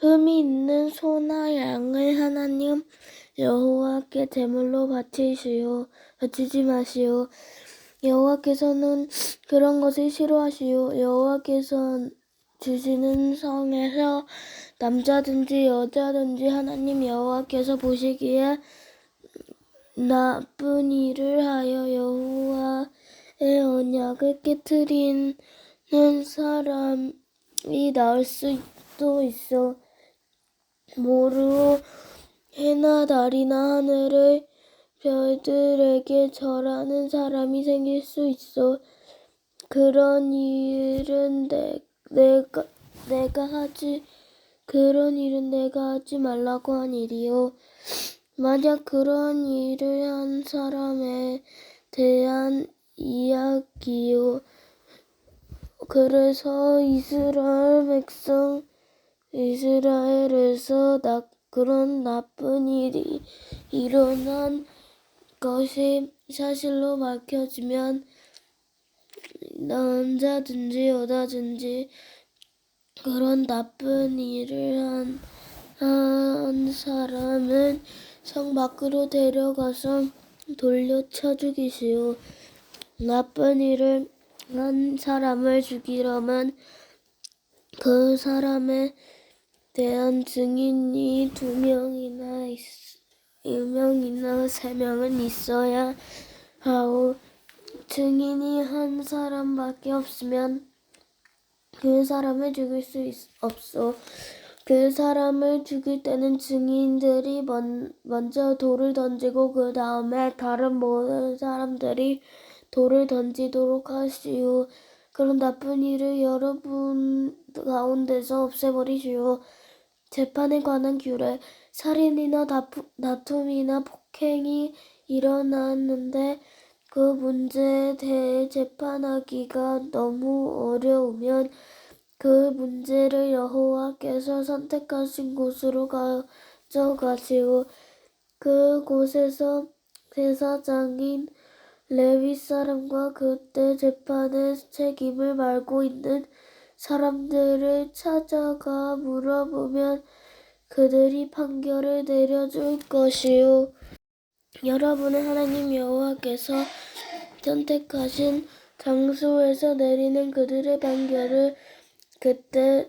흠이 있는 소나 양을 하나님 여호와께 제물로 바치시오 바치지 마시오. 여호와께서는 그런 것을 싫어하시오. 여호와께서 주시는 성에서 남자든지 여자든지 하나님 여호와께서 보시기에 나쁜 일을 하여 여호와의 언약을 깨뜨리는 사람이 나올 수도 있어 모르고 해나 달이나 하늘의 별들에게 절하는 사람이 생길 수 있어. 그런 일은 내, 내가 내가 하지 그런 일은 내가 하지 말라고 한 일이요. 만약 그런 일을 한 사람에 대한 이야기요. 그래서 이스라엘 백성 이스라엘에서 나, 그런 나쁜 일이 일어난 것이 사실로 밝혀지면 남자든지 여자든지 그런 나쁜 일을 한, 한 사람은 성 밖으로 데려가서 돌려쳐 죽이시오. 나쁜 일을 한 사람을 죽이려면 그 사람에 대한 증인이 두 명이나 있, 일 명이나 세 명은 있어야 하고 증인이 한 사람밖에 없으면 그 사람을 죽일 수 있, 없어. 그 사람을 죽일 때는 증인들이 먼, 먼저 돌을 던지고 그 다음에 다른 모든 사람들이 돌을 던지도록 하시오. 그런 나쁜 일을 여러분 가운데서 없애버리시오. 재판에 관한 규례, 살인이나 다투, 다툼이나 폭행이 일어났는데 그 문제에 대해 재판하기가 너무 어려우면 그 문제를 여호와께서 선택하신 곳으로 가져가시오. 그 곳에서 대사장인 레위 사람과 그때 재판의 책임을 맡고 있는 사람들을 찾아가 물어보면 그들이 판결을 내려줄 것이요. 여러분의 하나님 여호와께서 선택하신 장소에서 내리는 그들의 판결을 그때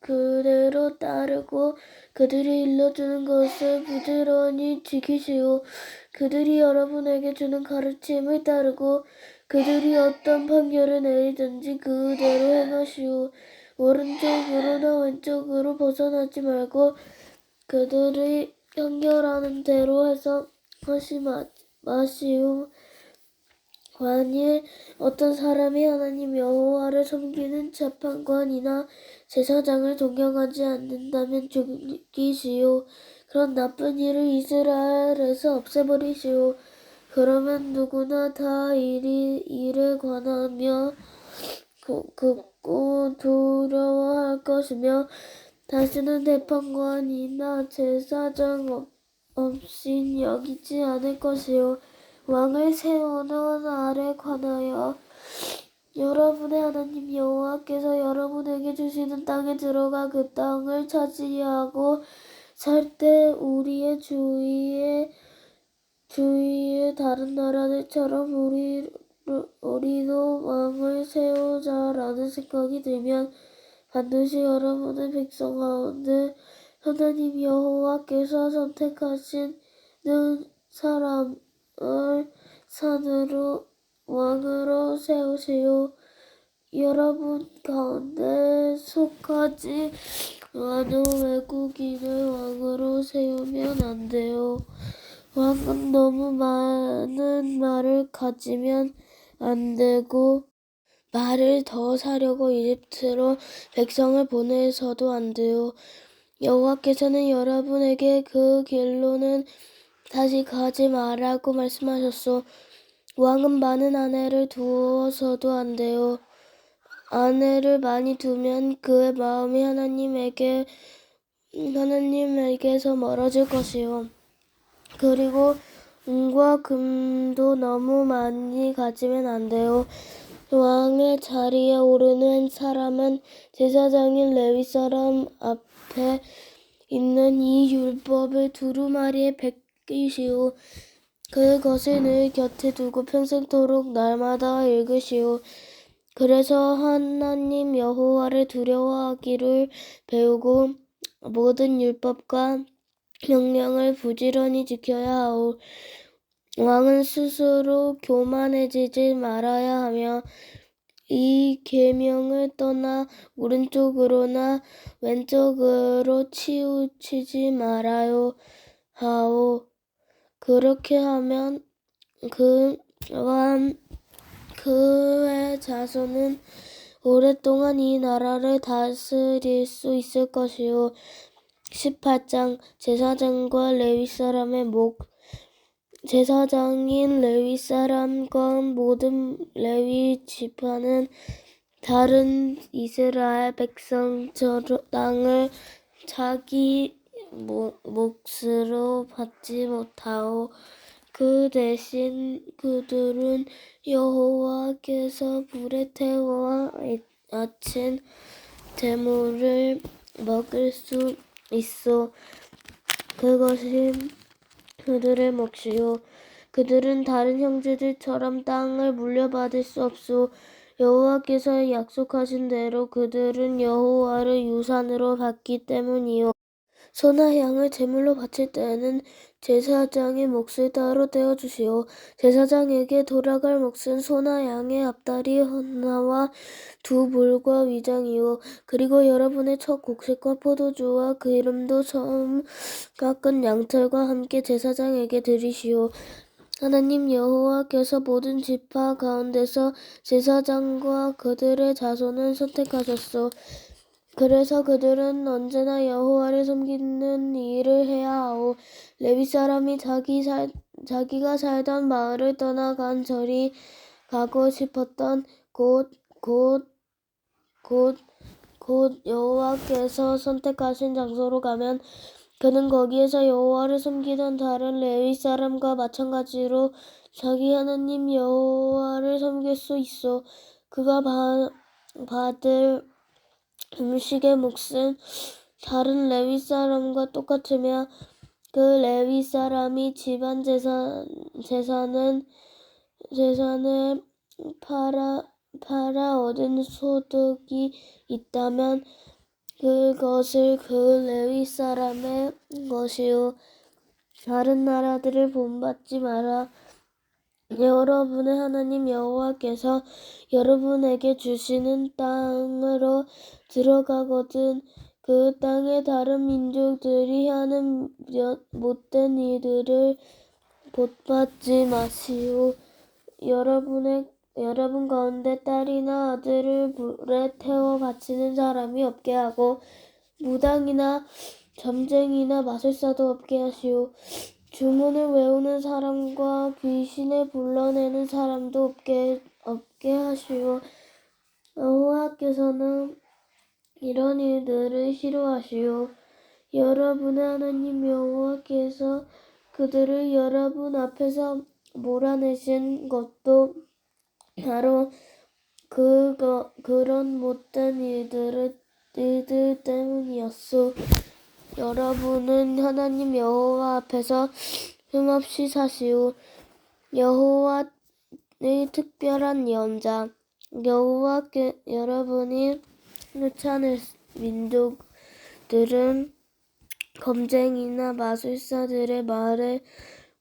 그대로 따르고 그들이 일러주는 것을 부지런히 지키시오. 그들이 여러분에게 주는 가르침을 따르고 그들이 어떤 판결을 내리든지 그대로 행하시오. 오른쪽으로나 왼쪽으로 벗어나지 말고 그들이 판결하는 대로 해서 마, 마시오. 만일 어떤 사람이 하나님 여호와를 섬기는 재판관이나 제사장을 존경하지 않는다면 죽이시오. 그런 나쁜 일을 이스라엘에서 없애버리시오. 그러면 누구나 다 일이, 일에 관하며 긋고 두려워할 것이며 다시는 재판관이나 제사장 없인 여기지 않을 것이요. 왕을 세우는 날에 관하여 여러분의 하나님 여호와께서 여러분에게 주시는 땅에 들어가 그 땅을 차지하고 살 때 우리의 주위에 주위의 다른 나라들처럼 우리 우리도 왕을 세우자라는 생각이 들면 반드시 여러분의 백성 가운데 하나님 여호와께서 선택하시는 사람을 산으로 왕으로 세우시오. 여러분 가운데 속하지 않은 외국인을 왕으로 세우면 안 돼요. 왕은 너무 많은 말을 가지면 안 되고 말을 더 사려고 이집트로 백성을 보내서도 안 돼요. 여호와께서는 여러분에게 그 길로는 다시 가지 말라고 말씀하셨소. 왕은 많은 아내를 두어서도 안 돼요. 아내를 많이 두면 그의 마음이 하나님에게 하나님에게서 멀어질 것이요. 그리고 은과 금도 너무 많이 가지면 안 돼요. 왕의 자리에 오르는 사람은 제사장인 레위 사람 앞에 있는 이 율법을 두루마리에 베끼시오. 그것을 늘 곁에 두고 평생토록 날마다 읽으시오. 그래서 하나님 여호와를 두려워하기를 배우고 모든 율법과 명령을 부지런히 지켜야 하오. 왕은 스스로 교만해지지 말아야 하며 이 계명을 떠나 오른쪽으로나 왼쪽으로 치우치지 말아요 하오. 그렇게 하면 그와 그의 자손은 오랫동안 이 나라를 다스릴 수 있을 것이요. 18장 제사장과 레위 사람의 목 제사장인 레위 사람과 모든 레위 지파는 다른 이스라엘 백성 저 땅을 자기 모- 몫으로 받지 못하오. 그 대신 그들은 여호와께서 불에 태워 아친 재물을 먹을 수 있어. 그것이 그들의 몫이요. 그들은 다른 형제들처럼 땅을 물려받을 수 없소. 여호와께서 약속하신 대로 그들은 여호와를 유산으로 받기 때문이요. 소나 양을 제물로 바칠 때에는 제사장의 몫을 따로 떼어 주시오. 제사장에게 돌아갈 몫은 소나 양의 앞다리 하나와 두 볼과 위장이요. 그리고 여러분의 첫 곡식과 포도주와 그 기름도 처음 깎은 양털과 함께 제사장에게 드리시오. 하나님 여호와께서 모든 지파 가운데서 제사장과 그들의 자손을 선택하셨소. 그래서 그들은 언제나 여호와를 섬기는 일을 해야 하오. 레위 사람이 자기 살, 자기가 살던 마을을 떠나간 저리 가고 싶었던 곳, 곳, 곳, 곧 여호와께서 선택하신 장소로 가면 그는 거기에서 여호와를 섬기던 다른 레위 사람과 마찬가지로 자기 하나님 여호와를 섬길 수 있어. 그가 바, 받을 음식의 몫은 다른 레위 사람과 똑같으며 그 레위 사람이 집안 재산 재산은 재산을 팔아 팔아 얻은 소득이 있다면 그것을 그 레위 사람의 것이요 다른 나라들을 본받지 마라. 여러분의 하나님 여호와께서 여러분에게 주시는 땅으로 들어가거든 그 땅의 다른 민족들이 하는 몇- 못된 일들을 본받지 마시오. 여러분의 여러분 가운데 딸이나 아들을 불에 태워 바치는 사람이 없게 하고 무당이나 점쟁이나 마술사도 없게 하시오. 주문을 외우는 사람과 귀신을 불러내는 사람도 없게 없게 하시오. 여호와께서는 이런 일들을 싫어하시오. 여러분의 하나님 여호와께서 그들을 여러분 앞에서 몰아내신 것도 바로 그거 그런 못된 일들을 일들 때문이었소. 여러분은 하나님 여호와 앞에서 흠없이 사시오. 여호와의 특별한 예언자 여호와께 여러분이 쫓아낼 민족들은 검쟁이나 마술사들의 말에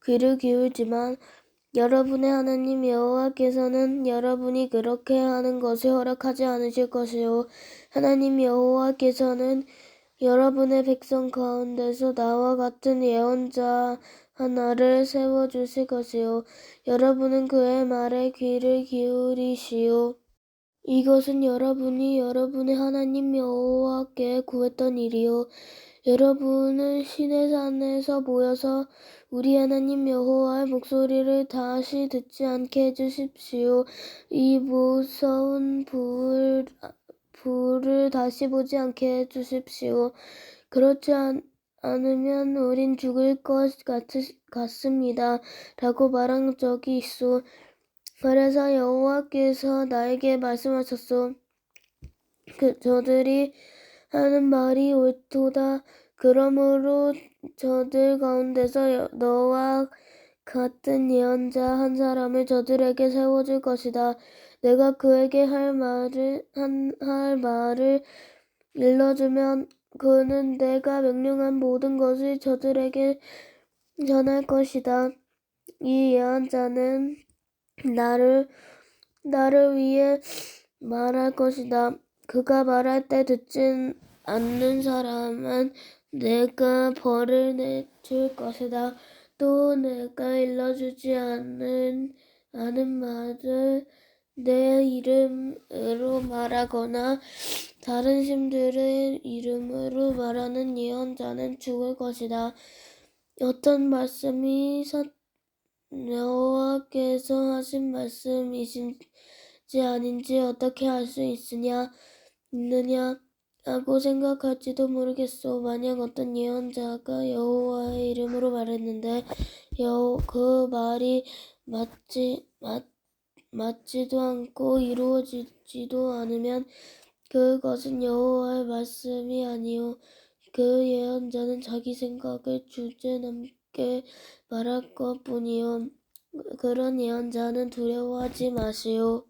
귀를 기울지만 여러분의 하나님 여호와께서는 여러분이 그렇게 하는 것을 허락하지 않으실 것이요 하나님 여호와께서는 여러분의 백성 가운데서 나와 같은 예언자 하나를 세워 주실 것이요. 여러분은 그의 말에 귀를 기울이시오. 이것은 여러분이 여러분의 하나님 여호와께 구했던 일이요. 여러분은 신의 산에서 모여서 우리 하나님 여호와의 목소리를 다시 듣지 않게 해 주십시오. 이 무서운 불, 불을 다시 보지 않게 해주십시오. 그렇지 않, 않으면 우린 죽을 것 같, 같습니다. 라고 말한 적이 있어. 그래서 여호와께서 나에게 말씀하셨소. 그 저들이 하는 말이 옳도다. 그러므로 저들 가운데서 여- 너와 같은 예언자 한 사람을 저들에게 세워줄 것이다. 내가 그에게 할 말을 한, 할 말을 일러주면 그는 내가 명령한 모든 것을 저들에게 전할 것이다. 이 예언자는 나를 나를 위해 말할 것이다. 그가 말할 때 듣지 않는 사람은 내가 벌을 내줄 것이다. 또 내가 일러주지 않는 않은 말을 내 이름으로 말하거나 다른 신들의 이름으로 말하는 예언자는 죽을 것이다. 어떤 말씀이 사, 여호와께서 하신 말씀이신지 아닌지 어떻게 알 수 있으냐 있느냐 하고 생각할지도 모르겠소. 만약 어떤 예언자가 여호와의 이름으로 말했는데 여, 그 말이 맞지 맞, 맞지도 않고 이루어지지도 않으면 그것은 여호와의 말씀이 아니요 그 예언자는 자기 생각을 주제 넘게 말할 것뿐이요 그런 예언자는 두려워하지 마시오.